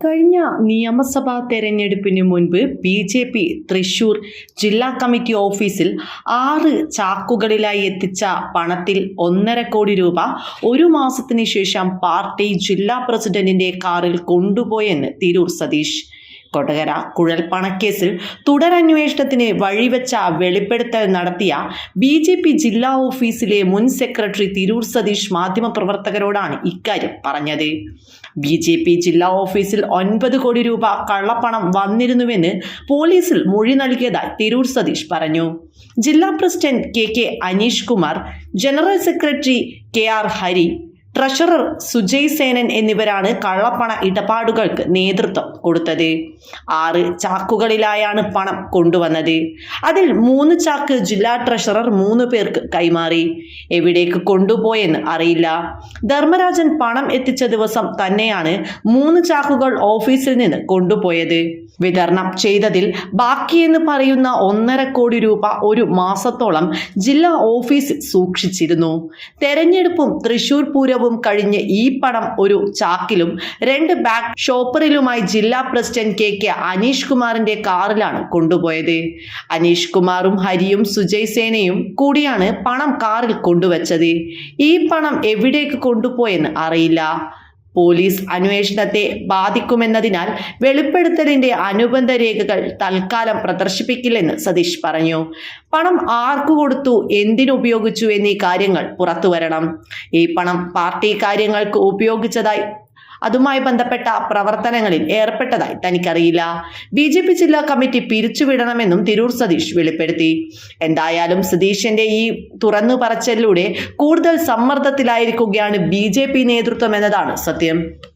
കഴിഞ്ഞ നിയമസഭാ തെരഞ്ഞെടുപ്പിന് മുൻപ് ബി ജെ പി തൃശൂർ ജില്ലാ കമ്മിറ്റി ഓഫീസിൽ ആറ് ചാക്കുകളിലായി എത്തിച്ച പണത്തിൽ ഒന്നര കോടി രൂപ ഒരു മാസത്തിന് ശേഷം പാർട്ടി ജില്ലാ പ്രസിഡന്റിന്റെ കാറിൽ കൊണ്ടുപോയെന്ന് തിരൂർ സതീഷ്. കൊടകര. കുഴൽപ്പണക്കേസിൽ തുടരന്വേഷണത്തിന് വഴിവെച്ച വെളിപ്പെടുത്തൽ നടത്തിയ ബി ജെ പി ജില്ലാ ഓഫീസിലെ മുൻ സെക്രട്ടറി തിരൂർ സതീഷ് മാധ്യമപ്രവർത്തകരോടാണ് ഇക്കാര്യം പറഞ്ഞത്. ബി ജെ പി ജില്ലാ ഓഫീസിൽ ഒൻപത് കോടി രൂപ കള്ളപ്പണം വന്നിരുന്നുവെന്ന് പോലീസിൽ മൊഴി നൽകിയതായി തിരൂർ സതീഷ് പറഞ്ഞു. ജില്ലാ president K K Aneesh Kumar general secretary K R Hari treasurer Sujay Senan എന്നിവരാണ് കള്ളപ്പണ ഇടപാടുകൾക്ക് നേതൃത്വം കൊടുത്തത്. ആറ് ചാക്കുകളിലായാണ് പണം കൊണ്ടുവന്നത്. അതിൽ മൂന്ന് ചാക്ക് ജില്ലാ ട്രഷറർ മൂന്ന് പേർക്ക് കൈമാറി. എവിടേക്ക് കൊണ്ടുപോയെന്ന് അറിയില്ല. ധർമ്മരാജൻ പണം എത്തിച്ച ദിവസം തന്നെയാണ് മൂന്ന് ചാക്കുകൾ ഓഫീസിൽ നിന്ന് കൊണ്ടുപോയത്. വിതരണം ചെയ്തതിൽ ബാക്കിയെന്ന് പറയുന്ന ഒന്നര കോടി രൂപ ഒരു മാസത്തോളം ജില്ലാ ഓഫീസിൽ സൂക്ഷിച്ചിരുന്നു. തെരഞ്ഞെടുപ്പും തൃശൂർ പൂരവും കഴിഞ്ഞ് ഈ പണം ഒരു ചാക്കിലും രണ്ട് ബാഗ് ഷോപ്പറിലുമായി ജില്ലാ പ്രസിഡന്റ് കെ കെ അനീഷ് കുമാറിന്റെ കാറിലാണ് കൊണ്ടുപോയത്. അനീഷ് കുമാറും ഹരിയും സുജയ് സേനയും കൂടിയാണ് പണം കാറിൽ കൊണ്ടുവച്ചത്. ഈ പണം എവിടേക്ക് കൊണ്ടുപോയെന്ന് അറിയില്ല. പോലീസ് അന്വേഷണത്തെ ബാധിക്കുമെന്നതിനാൽ വെളിപ്പെടുത്തലിന്റെ അനുബന്ധ രേഖകൾ തൽക്കാലം പ്രദർശിപ്പിക്കില്ലെന്ന് സതീഷ് പറഞ്ഞു. പണം ആർക്കു കൊടുത്തു എന്തിനുപയോഗിച്ചു എന്നീ കാര്യങ്ങൾ പുറത്തുവരണം ഈ പണം പാർട്ടി കാര്യങ്ങൾക്ക് ഉപയോഗിച്ചതായി അതുമായി ബന്ധപ്പെട്ട പ്രവർത്തനങ്ങളിൽ ഏർപ്പെട്ടതായി തനിക്കറിയില്ല. ബി ജെ പി ജില്ലാ കമ്മിറ്റി പിരിച്ചുവിടണമെന്നും തിരൂർ സതീഷ് വെളിപ്പെടുത്തി. എന്തായാലും സതീഷിന്റെ ഈ തുറന്നു പറച്ചലിലൂടെ കൂടുതൽ സമ്മർദ്ദത്തിലായിരിക്കുകയാണ് ബി നേതൃത്വം എന്നതാണ് സത്യം.